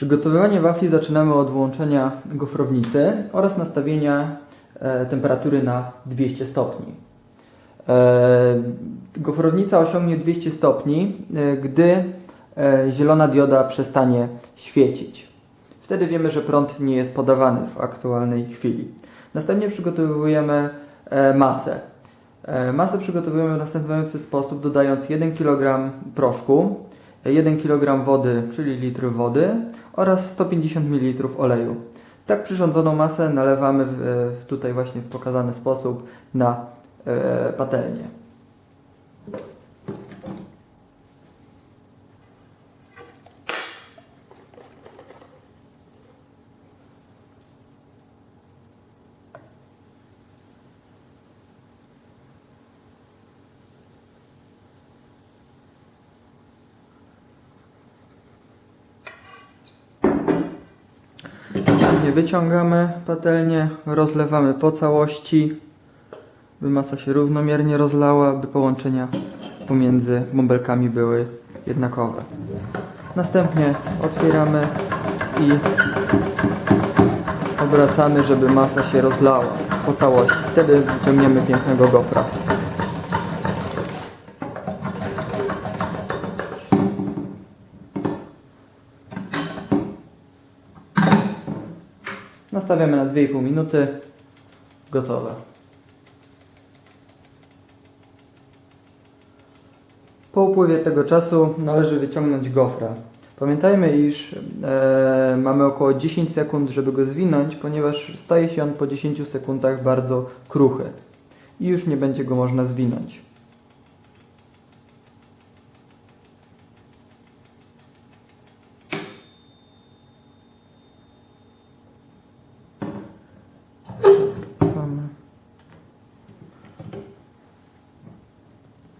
Przygotowywanie wafli zaczynamy od włączenia gofrownicy oraz nastawienia e, temperatury na 200 stopni. E, gofrownica osiągnie 200 stopni, e, gdy zielona dioda przestanie świecić. Wtedy wiemy, że prąd nie jest podawany w aktualnej chwili. Następnie przygotowujemy masę. Masę przygotowujemy w następujący sposób, dodając 1 kg proszku, 1 kg wody, czyli litr wody oraz 150 ml oleju. Tak przyrządzoną masę nalewamy w, w tutaj właśnie w pokazany sposób na e, patelnię. Wyciągamy patelnię, rozlewamy po całości, by masa się równomiernie rozlała, by połączenia pomiędzy bąbelkami były jednakowe. Następnie otwieramy i obracamy, żeby masa się rozlała po całości. Wtedy wyciągniemy pięknego gofra. Nastawiamy na 2,5 minuty. Gotowe. Po upływie tego czasu należy wyciągnąć gofra. Pamiętajmy, iż e, mamy około 10 sekund, żeby go zwinąć, ponieważ staje się on po 10 sekundach bardzo kruchy i już nie będzie go można zwinąć.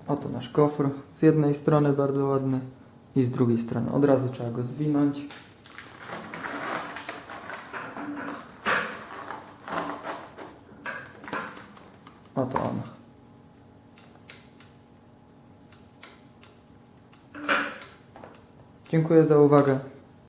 Oto nasz gofr. Z jednej strony bardzo ładny i z drugiej strony. Od razu trzeba go zwinąć. Oto on. Dziękuję za uwagę.